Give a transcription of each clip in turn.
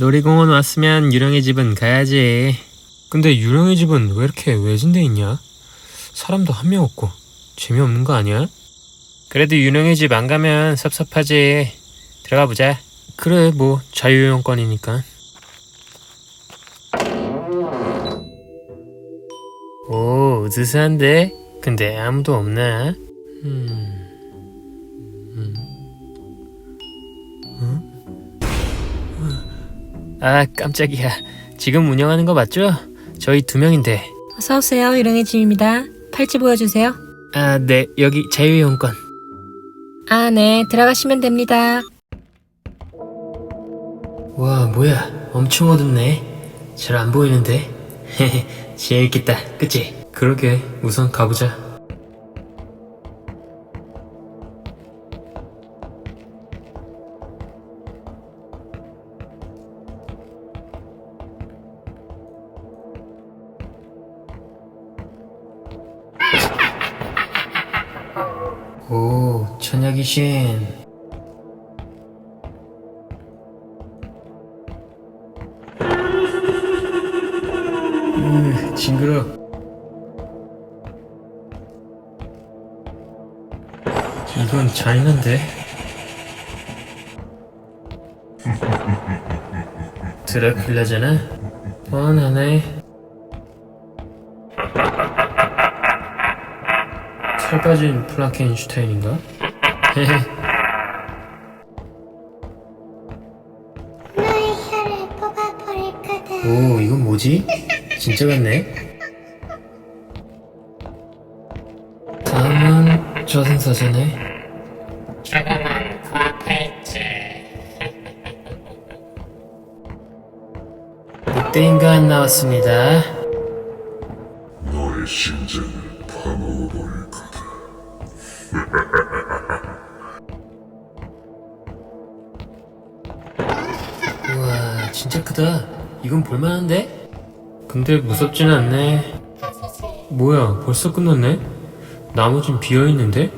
놀이공원 왔으면 유령의 집은 가야지. 근데 유령의 집은 왜 이렇게 외진데 있냐? 사람도 한 명 없고 재미없는 거 아니야? 그래도 유령의 집 안 가면 섭섭하지. 들어가 보자. 그래, 뭐 자유이용권이니까. 오, 으스스한데? 근데 아무도 없나? 음... 아, 깜짝이야. 지금 운영하는 거 맞죠? 저희 두 명인데. 어서 오세요. 유령의 집입니다. 팔찌 보여주세요. 아, 네. 여기 자유이용권. 아, 네. 들어가시면 됩니다. 와, 뭐야. 엄청 어둡네. 잘 안 보이는데. 재밌겠다. 그치? 그러게. 우선 가보자. 오, 처녀 귀신. 으, 징그러. 이건 잔인한데. 드라큘라잖아. 뻔하네. 살 빠진 플랑켄슈타인인가? 헤헤. 너의 혀를 뽑아버릴 거다. 오, 이건 뭐지? 진짜 같네. 다음은 저승사자네. 늑대 인간 나왔습니다. 너의 심장을 파먹어버릴. 우와, 진짜 크다. 이건 볼만한데? 근데 무섭진 않네. 뭐야, 벌써 끝났네? 나머진 비어있는데?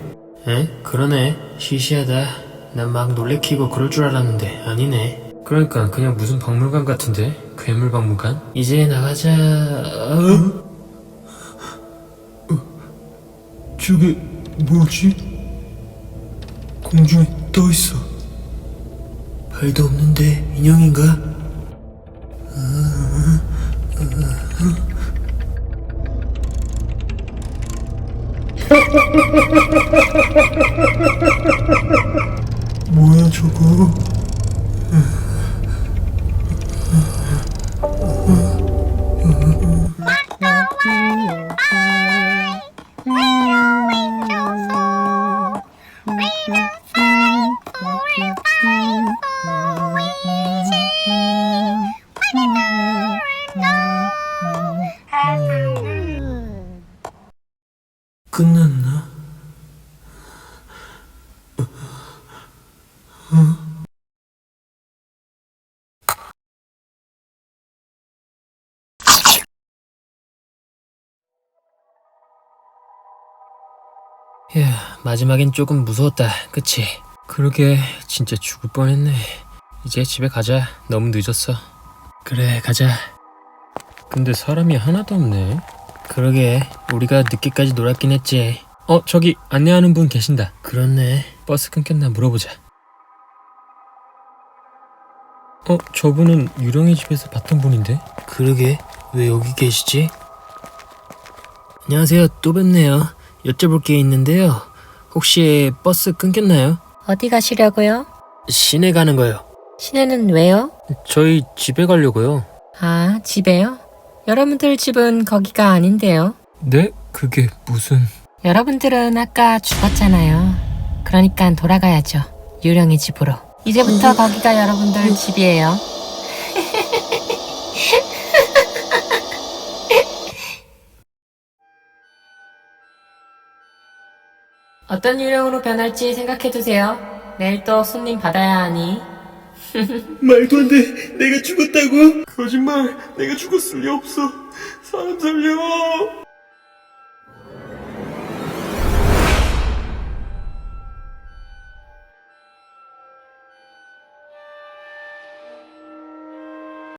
에? 그러네. 시시하다. 난 막 놀래키고 그럴 줄 알았는데, 아니네. 그러니까 그냥 무슨 박물관 같은데? 괴물 박물관? 이제 나가자. 어? 저게 뭐지? 공중에 떠 있어. 발도 없는데 인형인가? 뭐야 저거? 끝났나? 휴, 마지막엔 조금 무서웠다. 그치? 그러게, 진짜 죽을 뻔했네. 이제 집에 가자. 너무 늦었어. 그래, 가자. 근데 사람이 하나도 없네. 그러게, 우리가 늦게까지 놀았긴 했지. 어, 저기 안내하는 분 계신다. 그렇네. 버스 끊겼나 물어보자. 어, 저분은 유령의 집에서 봤던 분인데? 그러게, 왜 여기 계시지? 안녕하세요. 또 뵙네요. 여쭤볼 게 있는데요. 혹시 버스 끊겼나요? 어디 가시려고요? 시내 가는 거요. 시내는 왜요? 저희 집에 가려고요. 아, 집에요? 여러분들 집은 거기가 아닌데요. 네? 그게 무슨... 여러분들은 아까 죽었잖아요. 그러니까 돌아가야죠. 유령의 집으로. 이제부터 거기가 여러분들 집이에요. 어떤 유령으로 변할지 생각해두세요. 내일 또 손님 받아야 하니. 말도 안 돼. 내가 죽었다고? 거짓말. 내가 죽었을 리 없어. 사람 살려.